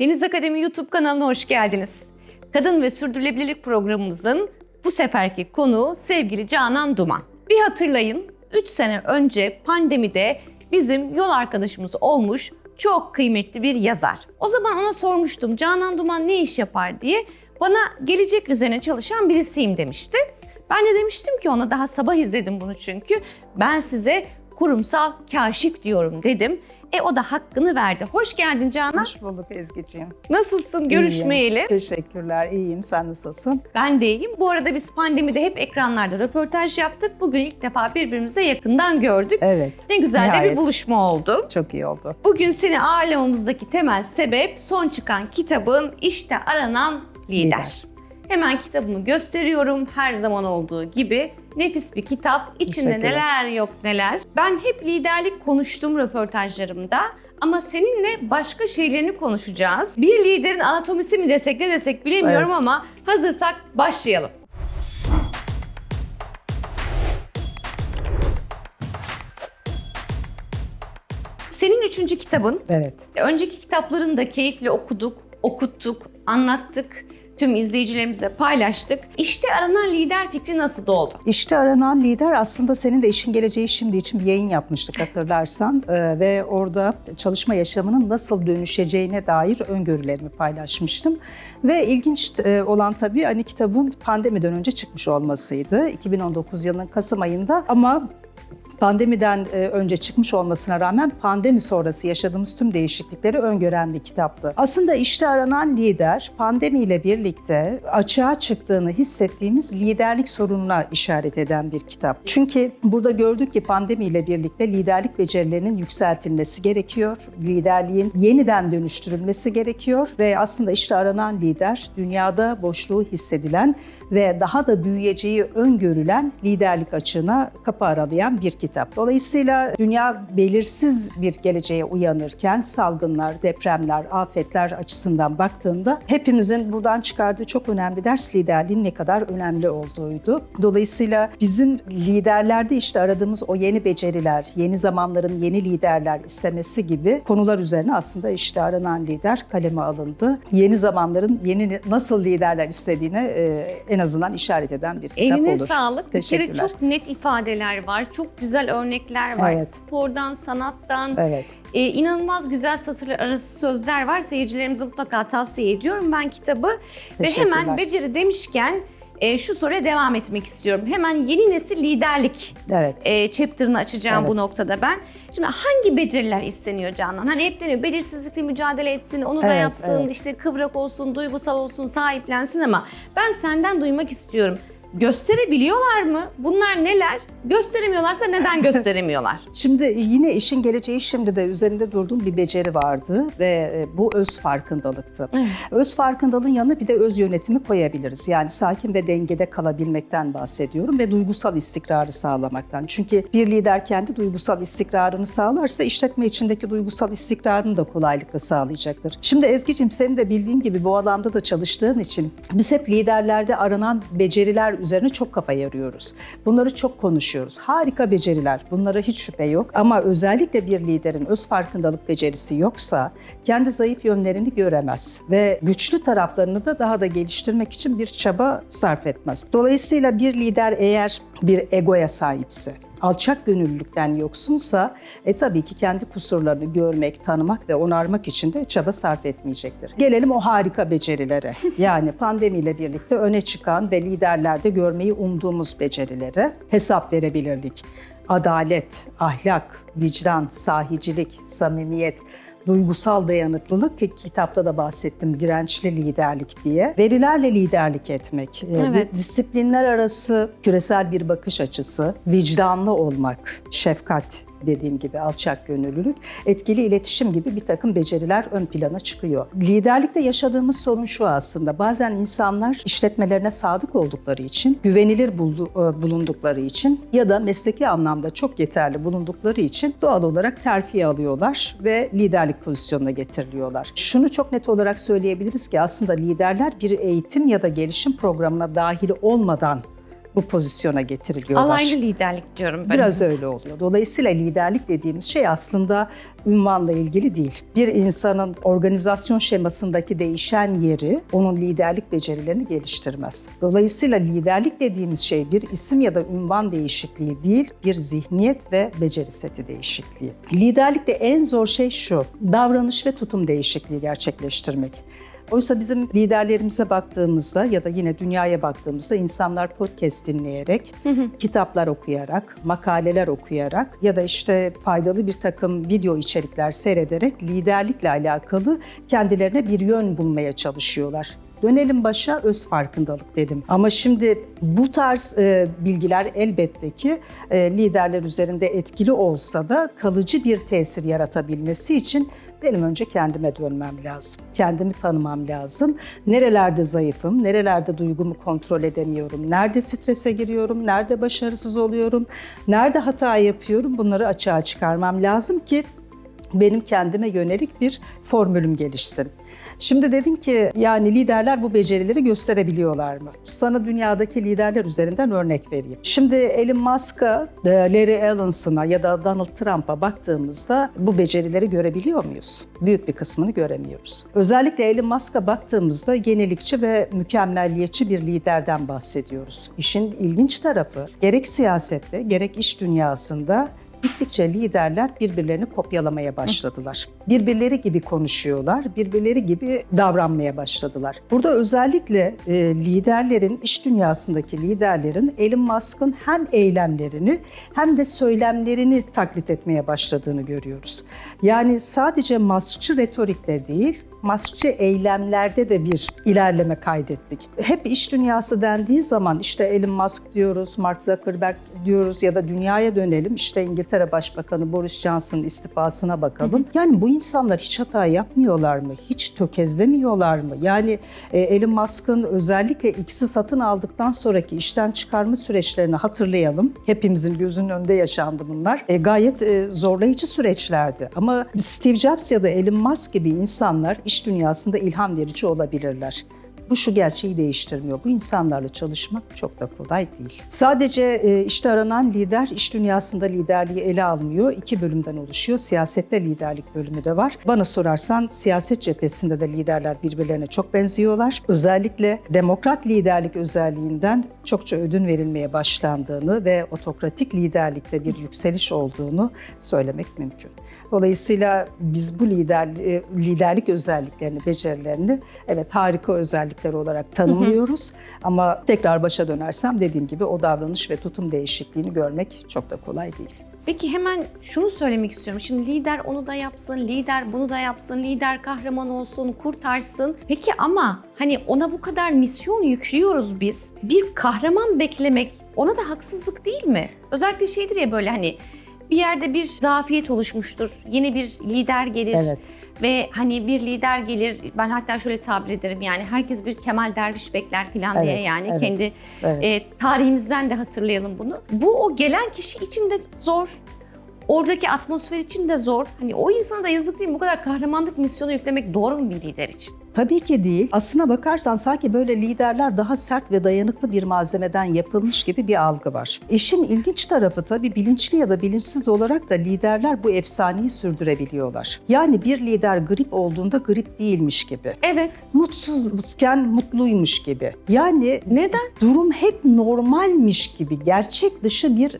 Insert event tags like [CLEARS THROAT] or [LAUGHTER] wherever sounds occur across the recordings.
Deniz Akademi YouTube kanalına hoş geldiniz. Kadın ve Sürdürülebilirlik programımızın bu seferki konuğu sevgili Canan Duman. Bir hatırlayın 3 sene önce pandemide bizim yol arkadaşımız olmuş çok kıymetli bir yazar. O zaman ona sormuştum Canan Duman ne iş yapar diye. Bana gelecek üzerine çalışan birisiyim demişti. Ben de demiştim ki ona daha sabah izledim bunu çünkü. Ben size kurumsal kaşif diyorum dedim. E o da hakkını verdi. Hoş geldin Canan. Hoş bulduk Ezgi'ciğim. Nasılsın görüşmeyeli? İyiyim. Teşekkürler, iyiyim. Sen nasılsın? Ben de iyiyim. Bu arada biz pandemide hep ekranlarda röportaj yaptık. Bugün ilk defa birbirimize yakından gördük. Evet, Ne güzel de bir nihayet. buluşma oldu. çok iyi oldu. Bugün seni ağırlamamızdaki temel sebep son çıkan kitabın işte aranan lider. Lider. Hemen kitabımı gösteriyorum her zaman olduğu gibi. Nefis bir kitap. İçinde neler yok neler. Ben hep liderlik konuştum röportajlarımda. Ama seninle başka şeylerini konuşacağız. Bir liderin anatomisi mi desek ne desek bilemiyorum Evet. ama hazırsak başlayalım. Senin üçüncü kitabın Evet. Önceki kitaplarını da keyifle okuduk, okuttuk, anlattık. Tüm izleyicilerimizle paylaştık. İşte aranan lider fikri nasıl doğdu? İşte aranan lider aslında senin de işin geleceği şimdi için bir yayın yapmıştık hatırlarsan. Ee, ve orada çalışma yaşamının nasıl dönüşeceğine dair öngörülerimi paylaşmıştım. Ve ilginç e, olan tabii hani kitabın pandemiden önce çıkmış olmasıydı. 2019 yılının Kasım ayında ama Pandemiden e, önce çıkmış olmasına rağmen pandemi sonrası yaşadığımız tüm değişiklikleri öngören bir kitaptı. Aslında işte aranan lider pandemiyle birlikte açığa çıktığını hissettiğimiz liderlik sorununa işaret eden bir kitap. Çünkü burada gördük ki pandemiyle birlikte liderlik becerilerinin yükseltilmesi gerekiyor. Liderliğin yeniden dönüştürülmesi gerekiyor ve aslında işte aranan lider dünyada boşluğu hissedilen ve daha da büyüyeceği öngörülen liderlik açığına kapı aralayan bir kitap. Dolayısıyla dünya belirsiz bir geleceğe uyanırken salgınlar, depremler, afetler açısından baktığında hepimizin buradan çıkardığı çok önemli ders liderliğin ne kadar önemli olduğuydu. Dolayısıyla bizim liderlerde işte aradığımız o yeni beceriler, yeni zamanların yeni liderler istemesi gibi konular üzerine aslında işte aranan lider kaleme alındı. Yeni zamanların yeni nasıl liderler istediğine e, en azından işaret eden bir kitap Eline olur. sağlık. Bir kere Teşekkürler. çok net ifadeler var. Çok güzel örnekler var. Evet. Spordan, sanattan. Evet. Ee, inanılmaz güzel satırlar arası sözler var. Seyircilerimize mutlaka tavsiye ediyorum ben kitabı. Ve hemen beceri demişken e, şu soruya devam etmek istiyorum. Hemen yeni nesil liderlik Evet. e, chapter'ını açacağım Evet. bu noktada ben. Şimdi hangi beceriler isteniyor Canan? Hani hep deniyor belirsizlikle mücadele etsin, onu da Evet, yapsın, evet. işte kıvrak olsun, duygusal olsun, sahiplensin ama ben senden duymak istiyorum. Gösterebiliyorlar mı? Bunlar neler? Gösteremiyorlarsa neden [LAUGHS] gösteremiyorlar? Şimdi yine işin geleceği şimdi de üzerinde durduğum bir beceri vardı ve e, bu öz farkındalıktı. Öz farkındalığın yanına bir de öz yönetimi koyabiliriz. Yani sakin ve dengede kalabilmekten bahsediyorum ve duygusal istikrarı sağlamaktan. Çünkü bir lider kendi duygusal istikrarını sağlarsa işletme içindeki duygusal istikrarını da kolaylıkla sağlayacaktır. Şimdi Ezgi'cim senin de bildiğin gibi bu alanda da çalıştığın için biz hep liderlerde aranan beceriler üzerine çok kafa yarıyoruz. Bunları çok konuşuyoruz. Harika beceriler. Bunlara hiç şüphe yok. Ama özellikle bir liderin öz farkındalık becerisi yoksa kendi zayıf yönlerini göremez ve güçlü taraflarını da daha da geliştirmek için bir çaba sarf etmez. Dolayısıyla bir lider eğer bir egoya sahipse, alçak gönüllülükten yoksunsa e tabii ki kendi kusurlarını görmek, tanımak ve onarmak için de çaba sarf etmeyecektir. Gelelim o harika becerilere. [LAUGHS] Yani pandemiyle birlikte öne çıkan ve liderlerde görmeyi umduğumuz becerilere hesap verebilirlik, adalet, ahlak, vicdan, sahicilik, samimiyet, duygusal dayanıklılık ki kitapta da bahsettim dirençli liderlik diye. Verilerle liderlik etmek, e, Evet. di- disiplinler arası küresel bir bakış açısı, vicdanlı olmak, şefkat dediğim gibi alçak gönüllülük, etkili iletişim gibi bir takım beceriler ön plana çıkıyor. Liderlikte yaşadığımız sorun şu aslında. Bazen insanlar işletmelerine sadık oldukları için, güvenilir e, bulundukları için ya da mesleki anlamda çok yeterli bulundukları için doğal olarak terfi alıyorlar ve liderlik pozisyonuna getiriliyorlar. Şunu çok net olarak söyleyebiliriz ki aslında liderler bir eğitim ya da gelişim programına dahil olmadan bu pozisyona getiriliyorlar. Alaylı liderlik diyorum ben. Biraz öyle oluyor. Dolayısıyla liderlik dediğimiz şey aslında ünvanla ilgili değil. Bir insanın organizasyon şemasındaki değişen yeri onun liderlik becerilerini geliştirmez. Dolayısıyla liderlik dediğimiz şey bir isim ya da ünvan değişikliği değil, bir zihniyet ve beceri seti değişikliği. Liderlikte en zor şey şu, davranış ve tutum değişikliği gerçekleştirmek. Oysa bizim liderlerimize baktığımızda ya da yine dünyaya baktığımızda insanlar podcast dinleyerek, kitaplar okuyarak, makaleler okuyarak ya da işte faydalı bir takım video içerikler seyrederek liderlikle alakalı kendilerine bir yön bulmaya çalışıyorlar. Dönelim başa öz farkındalık dedim. Ama şimdi bu tarz e, bilgiler elbette ki e, liderler üzerinde etkili olsa da kalıcı bir tesir yaratabilmesi için benim önce kendime dönmem lazım. Kendimi tanımam lazım. Nerelerde zayıfım, nerelerde duygumu kontrol edemiyorum, nerede strese giriyorum, nerede başarısız oluyorum, nerede hata yapıyorum bunları açığa çıkarmam lazım ki benim kendime yönelik bir formülüm gelişsin. Şimdi dedin ki yani liderler bu becerileri gösterebiliyorlar mı? Sana dünyadaki liderler üzerinden örnek vereyim. Şimdi Elon Musk'a, e, Larry Ellinson'a ya da Donald Trump'a baktığımızda bu becerileri görebiliyor muyuz? Büyük bir kısmını göremiyoruz. Özellikle Elon Musk'a baktığımızda yenilikçi ve mükemmelliyetçi bir liderden bahsediyoruz. İşin ilginç tarafı gerek siyasette gerek iş dünyasında Gittikçe liderler birbirlerini kopyalamaya başladılar. Birbirleri gibi konuşuyorlar, birbirleri gibi davranmaya başladılar. Burada özellikle e, liderlerin, iş dünyasındaki liderlerin Elon Musk'ın hem eylemlerini hem de söylemlerini taklit etmeye başladığını görüyoruz. Yani sadece Musk'çı retorikle değil, Musk'çı eylemlerde de bir ilerleme kaydettik. Hep iş dünyası dendiği zaman işte Elon Musk diyoruz, Mark Zuckerberg diyoruz ya da dünyaya dönelim. İşte İngiltere Başbakanı Boris Johnson'ın istifasına bakalım. Yani bu insanlar hiç hata yapmıyorlar mı? Hiç tökezlemiyorlar mı? Yani e, Elon Musk'ın özellikle X'i satın aldıktan sonraki işten çıkarma süreçlerini hatırlayalım. Hepimizin gözünün önünde yaşandı bunlar. E, gayet e, zorlayıcı süreçlerdi. Ama Steve Jobs ya da Elon Musk gibi insanlar iş dünyasında ilham verici olabilirler. Bu şu gerçeği değiştirmiyor. Bu insanlarla çalışmak çok da kolay değil. Sadece e, işte aranan lider iş dünyasında liderliği ele almıyor. İki bölümden oluşuyor. Siyasette liderlik bölümü de var. Bana sorarsan siyaset cephesinde de liderler birbirlerine çok benziyorlar. Özellikle demokrat liderlik özelliğinden çokça ödün verilmeye başlandığını ve otokratik liderlikte bir yükseliş olduğunu söylemek mümkün. Dolayısıyla biz bu lider e, liderlik özelliklerini, becerilerini evet harika özellikler olarak tanımlıyoruz. Ama tekrar başa dönersem dediğim gibi o davranış ve tutum değişikliğini görmek çok da kolay değil. Peki hemen şunu söylemek istiyorum. Şimdi lider onu da yapsın, lider bunu da yapsın, lider kahraman olsun, kurtarsın. Peki ama hani ona bu kadar misyon yüklüyoruz biz. Bir kahraman beklemek ona da haksızlık değil mi? Özellikle şeydir ya böyle hani bir yerde bir zafiyet oluşmuştur. Yeni bir lider gelir. Evet. Ve hani bir lider gelir, ben hatta şöyle tabir ederim yani herkes bir Kemal Derviş bekler falan diye Evet, yani evet, kendi evet. e, tarihimizden de hatırlayalım bunu. Bu o gelen kişi için de zor. Oradaki atmosfer için de zor. Hani o insana da yazık değil mi? Bu kadar kahramanlık misyonu yüklemek doğru mu bir lider için? Tabii ki değil. Aslına bakarsan sanki böyle liderler daha sert ve dayanıklı bir malzemeden yapılmış gibi bir algı var. İşin ilginç tarafı tabii bilinçli ya da bilinçsiz olarak da liderler bu efsaneyi sürdürebiliyorlar. Yani bir lider grip olduğunda grip değilmiş gibi. Evet. Mutsuzken mutluymuş gibi. Yani Neden? durum hep normalmiş gibi, gerçek dışı bir e,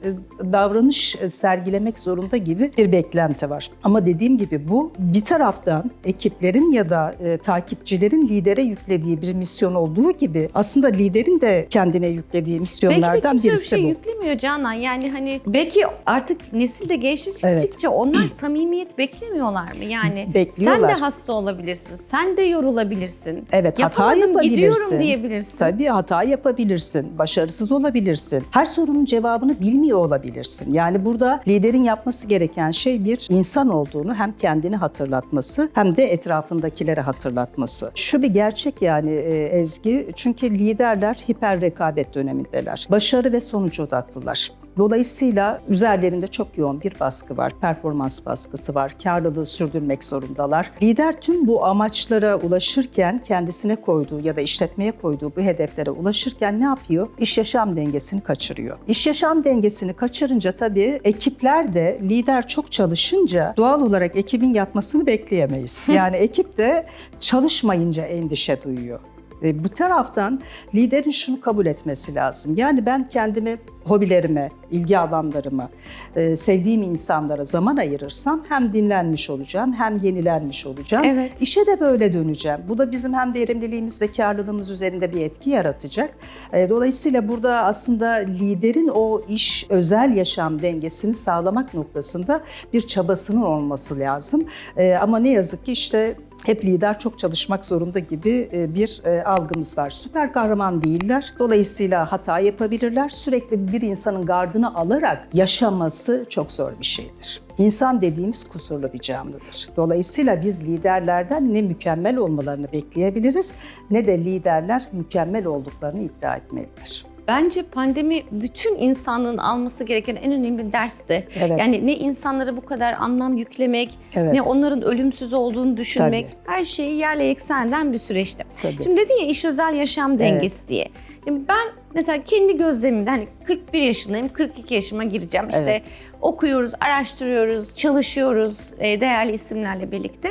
davranış e, sergilemek zorunda gibi bir beklenti var. Ama dediğim gibi bu bir taraftan ekiplerin ya da e, takipçilerin lidere yüklediği bir misyon olduğu gibi aslında liderin de kendine yüklediği Belki de misyonlardan kimse bir birisi şey bu. yüklemiyor Canan. Yani hani belki artık nesil de geliştikçe Evet. onlar samimiyet beklemiyorlar mı? Yani Bekliyorlar. sen de hasta olabilirsin, sen de yorulabilirsin. Evet hata yapabilirsin. gidiyorum diyebilirsin. Tabii hata yapabilirsin, başarısız olabilirsin. Her sorunun cevabını bilmiyor olabilirsin. Yani burada liderin yapması gereken şey bir insan olduğunu hem kendini hatırlatması hem de etrafındakilere hatırlatması. Şu bir gerçek yani e, Ezgi çünkü liderler hiper rekabet dönemindeler. Başarı ve sonuç odaklılar. Dolayısıyla üzerlerinde çok yoğun bir baskı var, performans baskısı var, karlılığı sürdürmek zorundalar. Lider tüm bu amaçlara ulaşırken kendisine koyduğu ya da işletmeye koyduğu bu hedeflere ulaşırken ne yapıyor? İş yaşam dengesini kaçırıyor. İş yaşam dengesini kaçırınca tabii ekipler de lider çok çalışınca doğal olarak ekibin yatmasını bekleyemeyiz. [LAUGHS] Yani ekip de çalışmayınca endişe duyuyor. Ve bu taraftan liderin şunu kabul etmesi lazım. Yani ben kendimi hobilerime, ilgi alanlarıma, e, sevdiğim insanlara zaman ayırırsam hem dinlenmiş olacağım hem yenilenmiş olacağım. Evet. İşe de böyle döneceğim. Bu da bizim hem verimliliğimiz ve karlılığımız üzerinde bir etki yaratacak. E, Dolayısıyla burada aslında liderin o iş özel yaşam dengesini sağlamak noktasında bir çabasının olması lazım. E, Ama ne yazık ki işte hep lider çok çalışmak zorunda gibi e, bir e, algımız var. Süper kahraman değiller. Dolayısıyla hata yapabilirler. Sürekli bir insanın gardını alarak yaşaması çok zor bir şeydir. İnsan dediğimiz kusurlu bir canlıdır. Dolayısıyla biz liderlerden ne mükemmel olmalarını bekleyebiliriz ne de liderler mükemmel olduklarını iddia etmelidir. Bence pandemi bütün insanlığın alması gereken en önemli dersti. Evet. Yani ne insanlara bu kadar anlam yüklemek, Evet. ne onların ölümsüz olduğunu düşünmek. Tabii. Her şeyi yerle yeksan eden bir süreçti. Tabii. Şimdi dedin ya iş özel yaşam dengesi diye. Şimdi ben mesela kendi gözlemimde hani 41 yaşındayım, 42 yaşıma gireceğim. İşte Evet. okuyoruz, araştırıyoruz, çalışıyoruz e, değerli isimlerle birlikte.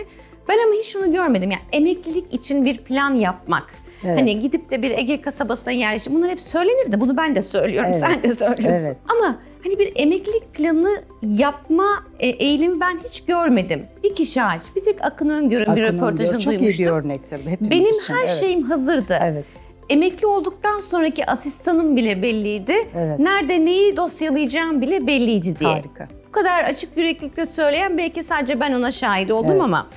Ben ama hiç şunu görmedim. Yani emeklilik için bir plan yapmak. Evet. Hani gidip de bir Ege kasabasına yerleşim. Bunlar hep söylenir de bunu ben de söylüyorum. Evet. Sen de söylüyorsun. Evet. Ama hani bir emeklilik planı yapma e, eğilimi ben hiç görmedim. Bir kişi hariç. Bir tek Akın Öngör'ün bir Akın röportajını Öngör çok iyi duymuştum. bir örnektir hepimiz Benim için. her Evet. şeyim hazırdı. Evet. Emekli olduktan sonraki asistanım bile belliydi. Evet. Nerede neyi dosyalayacağım bile belliydi diye. Harika. Bu kadar açık yüreklilikle söyleyen belki sadece ben ona şahit oldum Evet. ama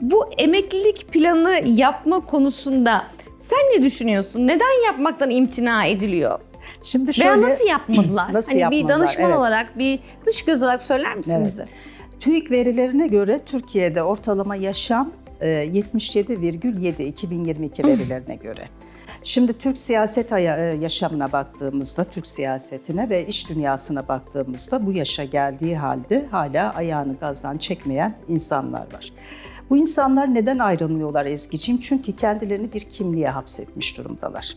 bu emeklilik planı yapma konusunda sen ne düşünüyorsun? Neden yapmaktan imtina ediliyor? Şimdi şöyle Veya nasıl yapmadılar? [CLEARS THROAT] Nasıl hani bir yapmadılar? danışman Evet. olarak, bir dış göz olarak söyler misin Evet. bize? TÜİK verilerine göre Türkiye'de ortalama yaşam e, 77,7 2022 verilerine göre. Şimdi Türk siyaset e, yaşamına baktığımızda, Türk siyasetine ve iş dünyasına baktığımızda bu yaşa geldiği halde hala ayağını gazdan çekmeyen insanlar var. Bu insanlar neden ayrılmıyorlar Ezgi'ciğim? Çünkü kendilerini bir kimliğe hapsetmiş durumdalar.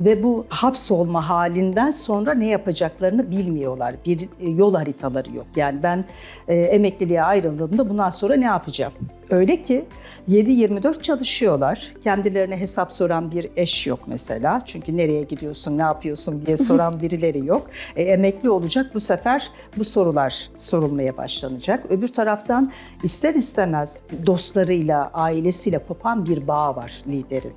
Ve bu hapsolma halinden sonra ne yapacaklarını bilmiyorlar. Bir e, yol haritaları yok. Yani ben e, emekliliğe ayrıldığımda bundan sonra ne yapacağım? Öyle ki 7-24 çalışıyorlar. Kendilerine hesap soran bir eş yok mesela. Çünkü nereye gidiyorsun, ne yapıyorsun diye soran [LAUGHS] birileri yok. E, emekli olacak bu sefer bu sorular sorulmaya başlanacak. Öbür taraftan ister istemez dostlarıyla, ailesiyle kopan bir bağ var liderin.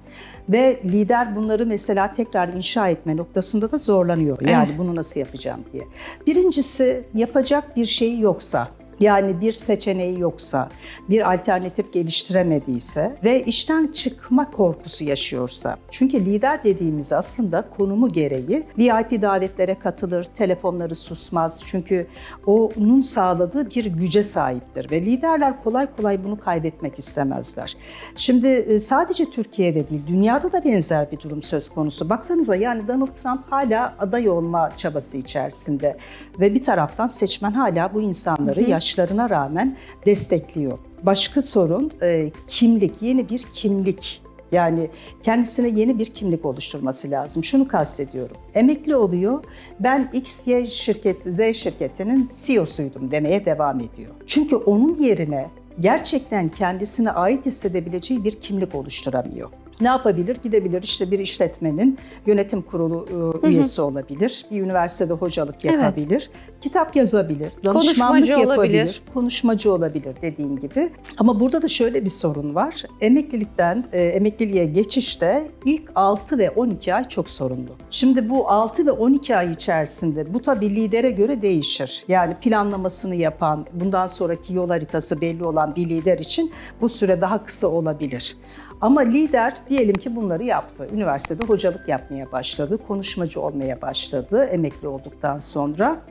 Ve lider bunları mesela tekrar inşa etme noktasında da zorlanıyor. Yani bunu nasıl yapacağım diye. Birincisi yapacak bir şeyi yoksa, yani bir seçeneği yoksa, bir alternatif geliştiremediyse ve işten çıkma korkusu yaşıyorsa. Çünkü lider dediğimiz aslında konumu gereği VIP davetlere katılır, telefonları susmaz. Çünkü o onun sağladığı bir güce sahiptir ve liderler kolay kolay bunu kaybetmek istemezler. Şimdi e, sadece Türkiye'de değil, dünyada da benzer bir durum söz konusu. Baksanıza yani Donald Trump hala aday olma çabası içerisinde ve bir taraftan seçmen hala bu insanları yaşlarına rağmen destekliyor. Başka sorun e, kimlik, yeni bir kimlik. Yani kendisine yeni bir kimlik oluşturması lazım. Şunu kastediyorum. Emekli oluyor. Ben X, Y şirket, Z şirketinin CEO'suydum demeye devam ediyor. Çünkü onun yerine gerçekten kendisine ait hissedebileceği bir kimlik oluşturamıyor. Ne yapabilir? Gidebilir işte bir işletmenin yönetim kurulu e, üyesi olabilir. Bir üniversitede hocalık yapabilir. Kitap yazabilir. Danışmanlık Konuşmacı yapabilir. olabilir. Konuşmacı olabilir dediğin gibi. Ama burada da şöyle bir sorun var. Emeklilikten e, emekliliğe geçişte ilk 6 ve 12 ay çok sorunlu. Şimdi bu 6 ve 12 ay içerisinde bu tabii lidere göre değişir. Yani planlamasını yapan, bundan sonraki yol haritası belli olan bir lider için bu süre daha kısa olabilir. Ama lider diyelim ki bunları yaptı. Üniversitede hocalık yapmaya başladı, konuşmacı olmaya başladı emekli olduktan sonra.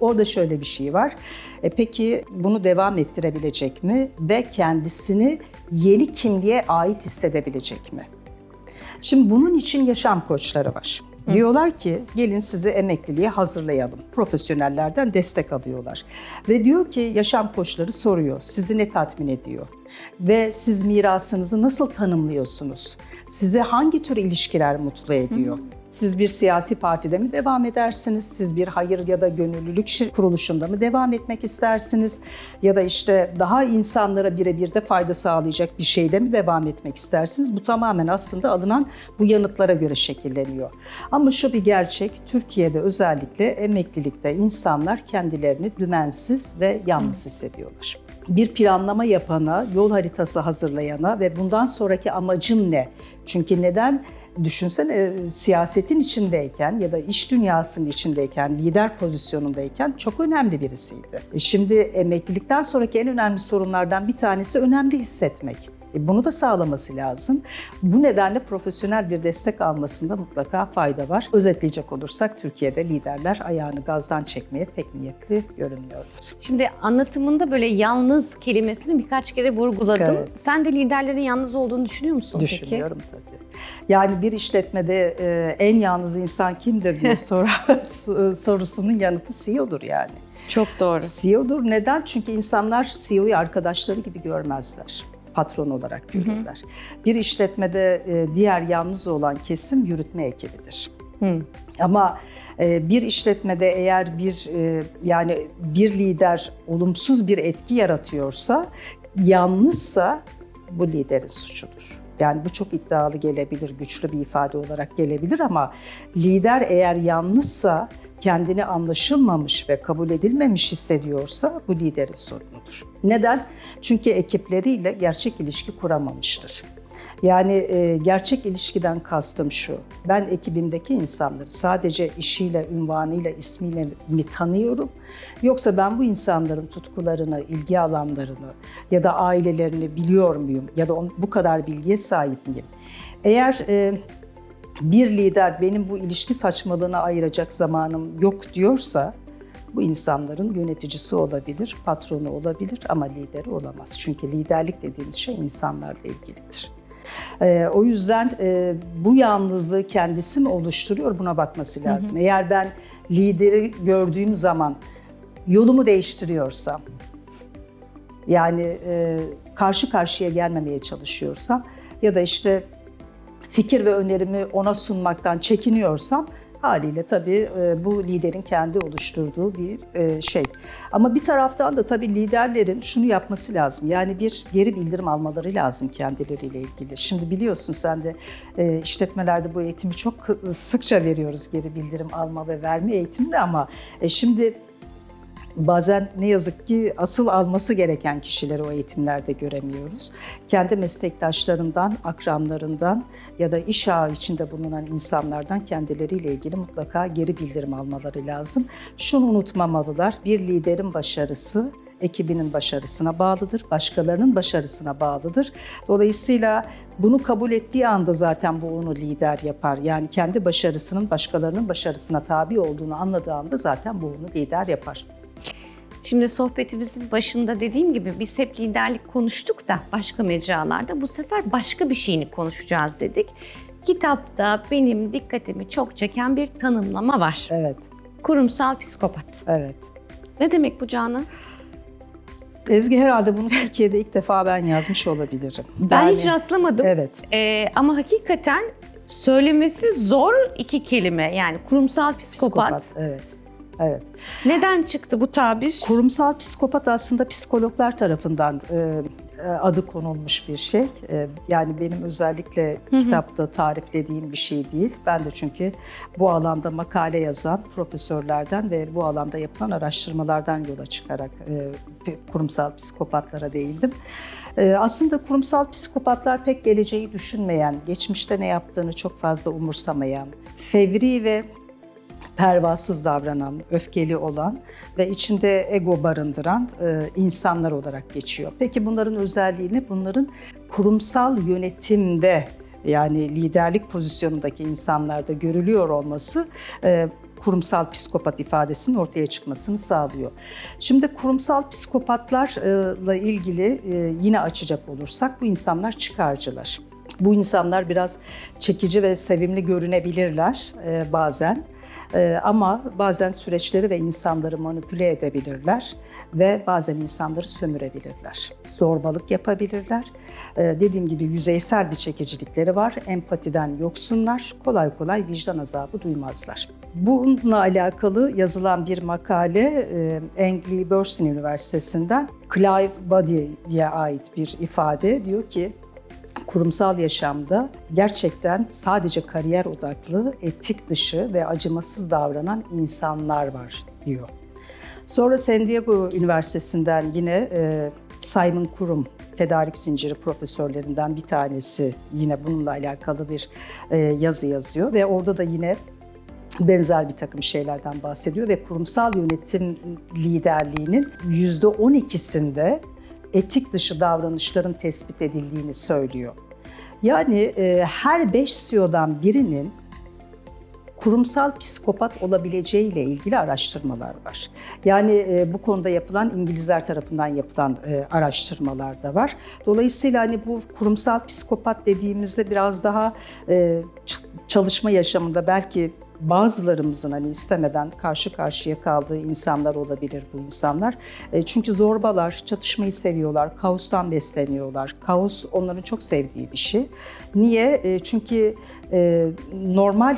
Orada şöyle bir şey var. E peki bunu devam ettirebilecek mi ve kendisini yeni kimliğe ait hissedebilecek mi? Şimdi bunun için yaşam koçları var. Diyorlar ki gelin sizi emekliliğe hazırlayalım. Profesyonellerden destek alıyorlar. Ve diyor ki yaşam koçları soruyor. Sizi ne tatmin ediyor? Ve siz mirasınızı nasıl tanımlıyorsunuz? Size hangi tür ilişkiler mutlu ediyor? Siz bir siyasi partide mi devam edersiniz? Siz bir hayır ya da gönüllülük kuruluşunda mı devam etmek istersiniz? Ya da işte daha insanlara birebir de fayda sağlayacak bir şeyde mi devam etmek istersiniz? Bu tamamen aslında alınan bu yanıtlara göre şekilleniyor. Ama şu bir gerçek, Türkiye'de özellikle emeklilikte insanlar kendilerini dümensiz ve yalnız hissediyorlar bir planlama yapana, yol haritası hazırlayana ve bundan sonraki amacım ne? Çünkü neden? Düşünsene e, siyasetin içindeyken ya da iş dünyasının içindeyken, lider pozisyonundayken çok önemli birisiydi. E Şimdi emeklilikten sonraki en önemli sorunlardan bir tanesi önemli hissetmek. E Bunu da sağlaması lazım. Bu nedenle profesyonel bir destek almasında mutlaka fayda var. Özetleyecek olursak Türkiye'de liderler ayağını gazdan çekmeye pek niyetli görünmüyorlar. Şimdi anlatımında böyle yalnız kelimesini birkaç kere vurguladın. Evet. Sen de liderlerin yalnız olduğunu düşünüyor musun Düşünüyorum tabii. Yani bir işletmede e, en yalnız insan kimdir diye [LAUGHS] sor, sorusunun yanıtı CEO'dur yani. peki? Çok doğru. CEO'dur. Neden? Çünkü insanlar CEO'yu arkadaşları gibi görmezler. Patron olarak görürler. Bir işletmede e, diğer yalnız olan kesim yürütme ekibidir. Hı. Ama e, bir işletmede eğer bir e, yani bir lider olumsuz bir etki yaratıyorsa, yalnızsa bu liderin suçudur. Yani bu çok iddialı gelebilir, güçlü bir ifade olarak gelebilir ama lider eğer yalnızsa, kendini anlaşılmamış ve kabul edilmemiş hissediyorsa bu liderin sorunudur. Neden? Çünkü ekipleriyle gerçek ilişki kuramamıştır. Yani e, gerçek ilişkiden kastım şu. Ben ekibimdeki insanları sadece işiyle, ünvanıyla, ismiyle mi tanıyorum? Yoksa ben bu insanların tutkularını, ilgi alanlarını ya da ailelerini biliyor muyum? Ya da on, bu kadar bilgiye sahip miyim? Eğer e, bir lider benim bu ilişki saçmalığına ayıracak zamanım yok diyorsa bu insanların yöneticisi olabilir, patronu olabilir ama lideri olamaz. Çünkü liderlik dediğimiz şey insanlarla ilgilidir. Ee, o yüzden e, bu yalnızlığı kendisi mi oluşturuyor buna bakması lazım. Eğer ben lideri gördüğüm zaman yolumu değiştiriyorsam, yani e, karşı karşıya gelmemeye çalışıyorsam ya da işte fikir ve önerimi ona sunmaktan çekiniyorsam haliyle tabii e, bu liderin kendi oluşturduğu bir e, şey. Ama bir taraftan da tabii liderlerin şunu yapması lazım. Yani bir geri bildirim almaları lazım kendileriyle ilgili. Şimdi biliyorsun sen de e, işletmelerde bu eğitimi çok sıkça veriyoruz geri bildirim alma ve verme eğitimini ama şimdi Bazen ne yazık ki asıl alması gereken kişileri o eğitimlerde göremiyoruz. Kendi meslektaşlarından, akranlarından ya da iş ağı içinde bulunan insanlardan kendileriyle ilgili mutlaka geri bildirim almaları lazım. Şunu unutmamalılar, bir liderin başarısı ekibinin başarısına bağlıdır, başkalarının başarısına bağlıdır. Dolayısıyla bunu kabul ettiği anda zaten bu onu lider yapar. Yani kendi başarısının başkalarının başarısına tabi olduğunu anladığı anda zaten bu onu lider yapar. Şimdi sohbetimizin başında dediğim gibi biz hep liderlik konuştuk da başka mecralarda bu sefer başka bir şeyini konuşacağız dedik. Kitapta benim dikkatimi çok çeken bir tanımlama var. Evet, Kurumsal psikopat. evet. Ne demek bu Canan? Ezgi herhalde bunu Türkiye'de ilk defa ben yazmış olabilirim. Ben Yani- hiç rastlamadım. Evet. Ee, ama hakikaten söylemesi zor iki kelime. Yani kurumsal psikopat. Psikopat, evet. Evet. Neden çıktı bu tabir? Kurumsal psikopat aslında psikologlar tarafından e, e, adı konulmuş bir şey. E, yani benim özellikle kitapta tariflediğim bir şey değil. Ben de çünkü bu alanda makale yazan profesörlerden ve bu alanda yapılan araştırmalardan yola çıkarak e, kurumsal psikopatlara değindim. Aslında kurumsal psikopatlar pek geleceği düşünmeyen, geçmişte ne yaptığını çok fazla umursamayan, fevri ve pervasız davranan, öfkeli olan ve içinde ego barındıran e, insanlar olarak geçiyor. Peki bunların özelliği ne? Bunların kurumsal yönetimde yani liderlik pozisyonundaki insanlarda görülüyor olması e, kurumsal psikopat ifadesinin ortaya çıkmasını sağlıyor. Şimdi kurumsal psikopatlarla ilgili e, yine açacak olursak bu insanlar çıkarcılar. Bu insanlar biraz çekici ve sevimli görünebilirler e, bazen. E, ama bazen süreçleri ve insanları manipüle edebilirler ve bazen insanları sömürebilirler. Zorbalık yapabilirler. E, dediğim gibi yüzeysel bir çekicilikleri var. Empatiden yoksunlar. Kolay kolay vicdan azabı duymazlar. Bununla alakalı yazılan bir makale e, Anglia Burston Üniversitesi'nden Clive Body'ye ait bir ifade diyor ki kurumsal yaşamda gerçekten sadece kariyer odaklı, etik dışı ve acımasız davranan insanlar var diyor. Sonra San Diego Üniversitesi'nden yine e, Simon Kurum tedarik zinciri profesörlerinden bir tanesi yine bununla alakalı bir e, yazı yazıyor ve orada da yine benzer bir takım şeylerden bahsediyor ve kurumsal yönetim liderliğinin yüzde 12'sinde etik dışı davranışların tespit edildiğini söylüyor. Yani e, her 5 CEO'dan birinin kurumsal psikopat olabileceği ile ilgili araştırmalar var. Yani e, bu konuda yapılan İngilizler tarafından yapılan e, araştırmalar da var. Dolayısıyla hani bu kurumsal psikopat dediğimizde biraz daha e, çalışma yaşamında belki bazılarımızın hani istemeden karşı karşıya kaldığı insanlar olabilir bu insanlar. E, çünkü zorbalar, çatışmayı seviyorlar, kaostan besleniyorlar. Kaos onların çok sevdiği bir şey. Niye? E, çünkü e, normal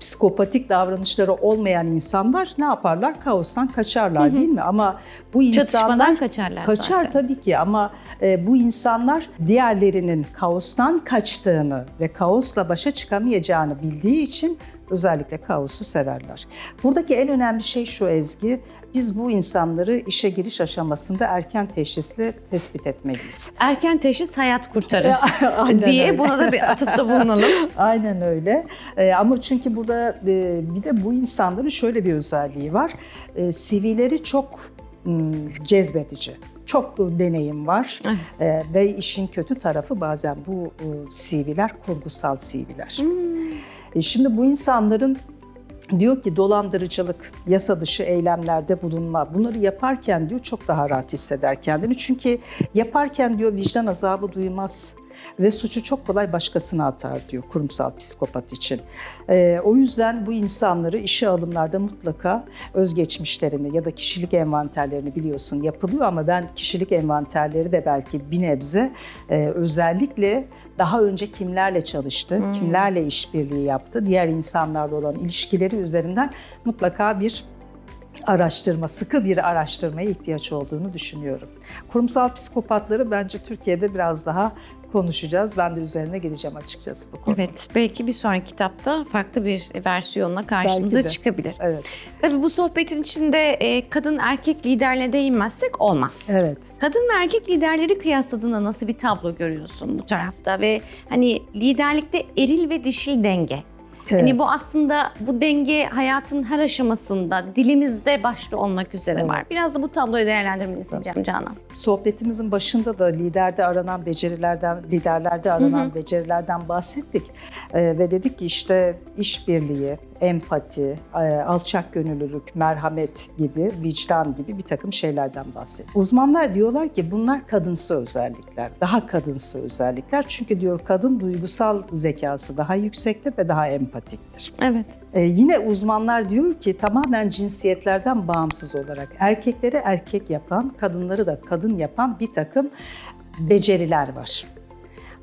psikopatik davranışları olmayan insanlar ne yaparlar? Kaostan kaçarlar değil mi? Ama bu insanlar Çatışmadan kaçarlar kaçar zaten. tabii ki ama e, bu insanlar diğerlerinin kaostan kaçtığını ve kaosla başa çıkamayacağını bildiği için özellikle kaosu severler. Buradaki en önemli şey şu Ezgi, biz bu insanları işe giriş aşamasında erken teşhisle tespit etmeliyiz. Erken teşhis hayat kurtarır [LAUGHS] diye öyle. buna da bir atıfta bulunalım. [LAUGHS] Aynen öyle. Ee, ama çünkü burada e, bir de bu insanların şöyle bir özelliği var. E, CV'leri çok hmm, cezbedici. Çok deneyim var Ee, ve işin kötü tarafı bazen bu e, CV'ler kurgusal CV'ler. E, şimdi bu insanların Diyor ki dolandırıcılık, yasa dışı eylemlerde bulunma. Bunları yaparken diyor çok daha rahat hisseder kendini. Çünkü yaparken diyor vicdan azabı duymaz ve suçu çok kolay başkasına atar diyor kurumsal psikopat için. Ee, o yüzden bu insanları işe alımlarda mutlaka özgeçmişlerini ya da kişilik envanterlerini biliyorsun yapılıyor ama ben kişilik envanterleri de belki bir nebze e, özellikle daha önce kimlerle çalıştı, kimlerle işbirliği yaptı, diğer insanlarla olan ilişkileri üzerinden mutlaka bir araştırma, sıkı bir araştırmaya ihtiyaç olduğunu düşünüyorum. Kurumsal psikopatları bence Türkiye'de biraz daha konuşacağız. Ben de üzerine gideceğim açıkçası bu konuda. Evet, belki bir sonraki kitapta farklı bir versiyonla karşımıza çıkabilir. Evet. Tabii bu sohbetin içinde e, kadın erkek liderle değinmezsek olmaz. Evet. Kadın ve erkek liderleri kıyasladığında nasıl bir tablo görüyorsun bu tarafta ve hani liderlikte eril ve dişil denge. Evet. Hani bu aslında bu denge hayatın her aşamasında dilimizde başta olmak üzere var. Biraz da bu tabloyu değerlendirmeni isteyeceğim Canan. Sohbetimizin başında da liderde aranan becerilerden, liderlerde aranan becerilerden bahsettik. Ee, ve dedik ki işte işbirliği, empati, e, alçak gönüllülük, merhamet gibi, vicdan gibi bir takım şeylerden bahsettik. Uzmanlar diyorlar ki bunlar kadınsı özellikler, daha kadınsı özellikler. Çünkü diyor kadın duygusal zekası daha yüksektir ve daha empatiktir. Evet. Ee, yine uzmanlar diyor ki tamamen cinsiyetlerden bağımsız olarak erkekleri erkek yapan, kadınları da kadın yapan bir takım beceriler var.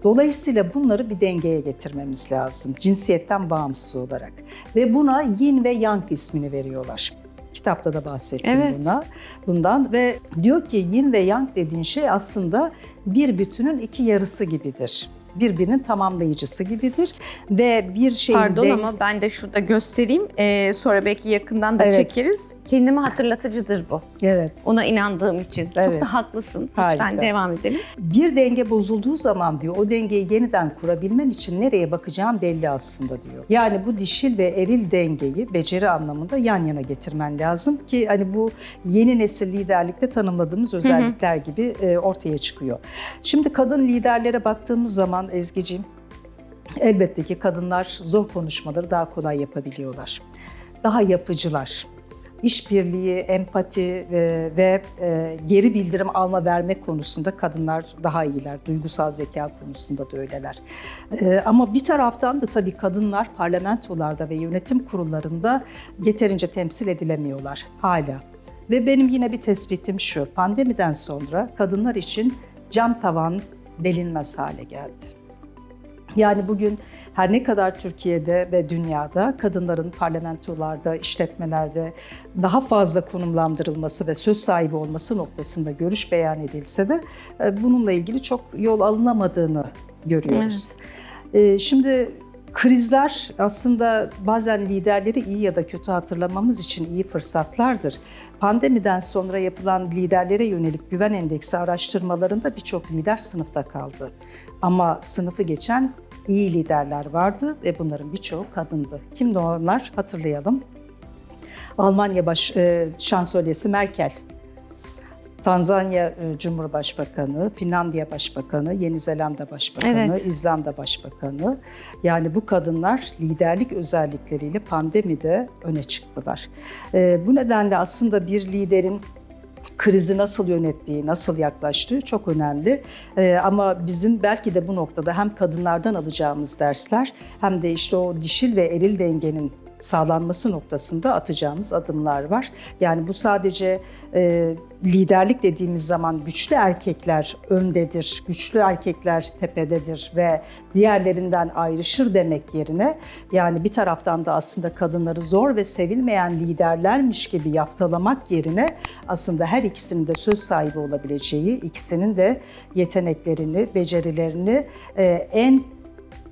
Dolayısıyla bunları bir dengeye getirmemiz lazım cinsiyetten bağımsız olarak. Ve buna yin ve yang ismini veriyorlar. Kitapta da bahsettim Evet. buna, bundan ve diyor ki yin ve yang dediğin şey aslında bir bütünün iki yarısı gibidir. Birbirinin tamamlayıcısı gibidir ve bir şeyin Pardon ama ben de şurada göstereyim. Ee, sonra belki yakından da Evet. çekeriz. Kendime hatırlatıcıdır bu. Evet. Ona inandığım için. Evet. Çok da haklısın. Lütfen Harika. devam edelim. Bir denge bozulduğu zaman diyor o dengeyi yeniden kurabilmen için nereye bakacağın belli aslında diyor. Yani bu dişil ve eril dengeyi beceri anlamında yan yana getirmen lazım ki hani bu yeni nesil liderlikte tanımladığımız özellikler gibi e, ortaya çıkıyor. Şimdi kadın liderlere baktığımız zaman Ezgi'ciğim elbette ki kadınlar zor konuşmaları daha kolay yapabiliyorlar. Daha yapıcılar. İşbirliği, empati e, ve e, geri bildirim alma verme konusunda kadınlar daha iyiler. Duygusal zeka konusunda da öyleler. E, ama bir taraftan da tabii kadınlar parlamentolarda ve yönetim kurullarında yeterince temsil edilemiyorlar hala. Ve benim yine bir tespitim şu, pandemiden sonra kadınlar için cam tavan delinmez hale geldi. Yani bugün her ne kadar Türkiye'de ve dünyada kadınların parlamentolarda, işletmelerde daha fazla konumlandırılması ve söz sahibi olması noktasında görüş beyan edilse de e, bununla ilgili çok yol alınamadığını görüyoruz. E, Şimdi krizler aslında bazen liderleri iyi ya da kötü hatırlamamız için iyi fırsatlardır. Pandemiden sonra yapılan liderlere yönelik güven endeksi araştırmalarında birçok lider sınıfta kaldı. Ama sınıfı geçen iyi liderler vardı ve bunların birçoğu kadındı. Kimdi onlar? Hatırlayalım. Almanya baş, e, şansölyesi Merkel, Tanzanya e, Cumhurbaşkanı, Finlandiya Başbakanı, Yeni Zelanda Başbakanı, Evet. İzlanda Başbakanı. Yani bu kadınlar liderlik özellikleriyle pandemide öne çıktılar. E, bu nedenle aslında bir liderin krizi nasıl yönettiği, nasıl yaklaştığı çok önemli. Ee, ama bizim belki de bu noktada hem kadınlardan alacağımız dersler hem de işte o dişil ve eril dengenin sağlanması noktasında atacağımız adımlar var. Yani bu sadece e, liderlik dediğimiz zaman güçlü erkekler öndedir, güçlü erkekler tepededir ve diğerlerinden ayrışır demek yerine yani bir taraftan da aslında kadınları zor ve sevilmeyen liderlermiş gibi yaftalamak yerine aslında her ikisinin de söz sahibi olabileceği, ikisinin de yeteneklerini, becerilerini e, en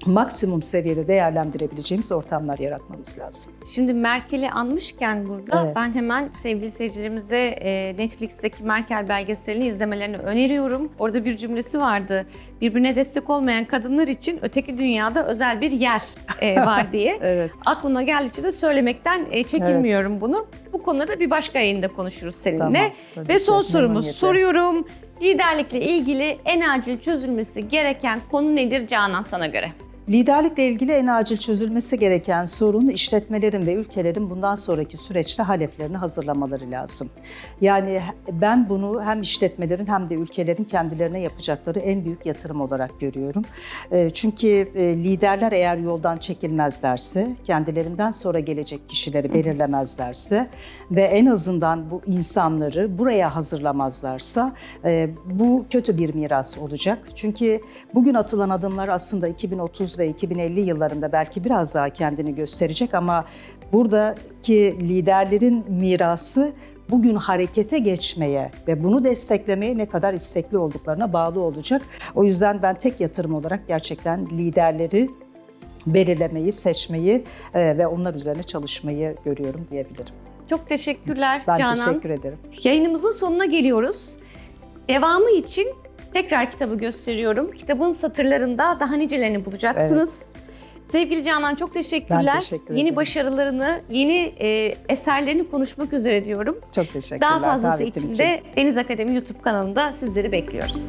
maksimum seviyede değerlendirebileceğimiz ortamlar yaratmamız lazım. Şimdi Merkel'i anmışken burada Evet. ben hemen sevgili seyircilerimize e, Netflix'teki Merkel belgeselini izlemelerini öneriyorum. Orada bir cümlesi vardı. Birbirine destek olmayan kadınlar için öteki dünyada özel bir yer e, var [LAUGHS] diye. Evet. Aklıma geldikçe de söylemekten e, çekinmiyorum bunu. Bu konuları da bir başka yayında konuşuruz seninle. Tamam, Ve son sorumuz soruyorum. Liderlikle ilgili en acil çözülmesi gereken konu nedir Canan sana göre? Liderlikle ilgili en acil çözülmesi gereken sorun işletmelerin ve ülkelerin bundan sonraki süreçte hedeflerini hazırlamaları lazım. Yani ben bunu hem işletmelerin hem de ülkelerin kendilerine yapacakları en büyük yatırım olarak görüyorum. E, Çünkü e, liderler eğer yoldan çekilmezlerse, kendilerinden sonra gelecek kişileri belirlemezlerse ve en azından bu insanları buraya hazırlamazlarsa e, bu kötü bir miras olacak. Çünkü bugün atılan adımlar aslında 2030 ve 2050 yıllarında belki biraz daha kendini gösterecek ama buradaki liderlerin mirası bugün harekete geçmeye ve bunu desteklemeye ne kadar istekli olduklarına bağlı olacak. O yüzden ben tek yatırım olarak gerçekten liderleri belirlemeyi, seçmeyi e, ve onlar üzerine çalışmayı görüyorum diyebilirim. Çok teşekkürler Ben Canan. teşekkür ederim. Yayınımızın sonuna geliyoruz. Devamı için tekrar kitabı gösteriyorum. Kitabın satırlarında daha nicelerini bulacaksınız. Sevgili Canan çok teşekkürler. Ben teşekkür yeni başarılarını, yeni e, eserlerini konuşmak üzere diyorum. Çok teşekkürler. Daha fazlası için de Deniz Akademi YouTube kanalında sizleri bekliyoruz.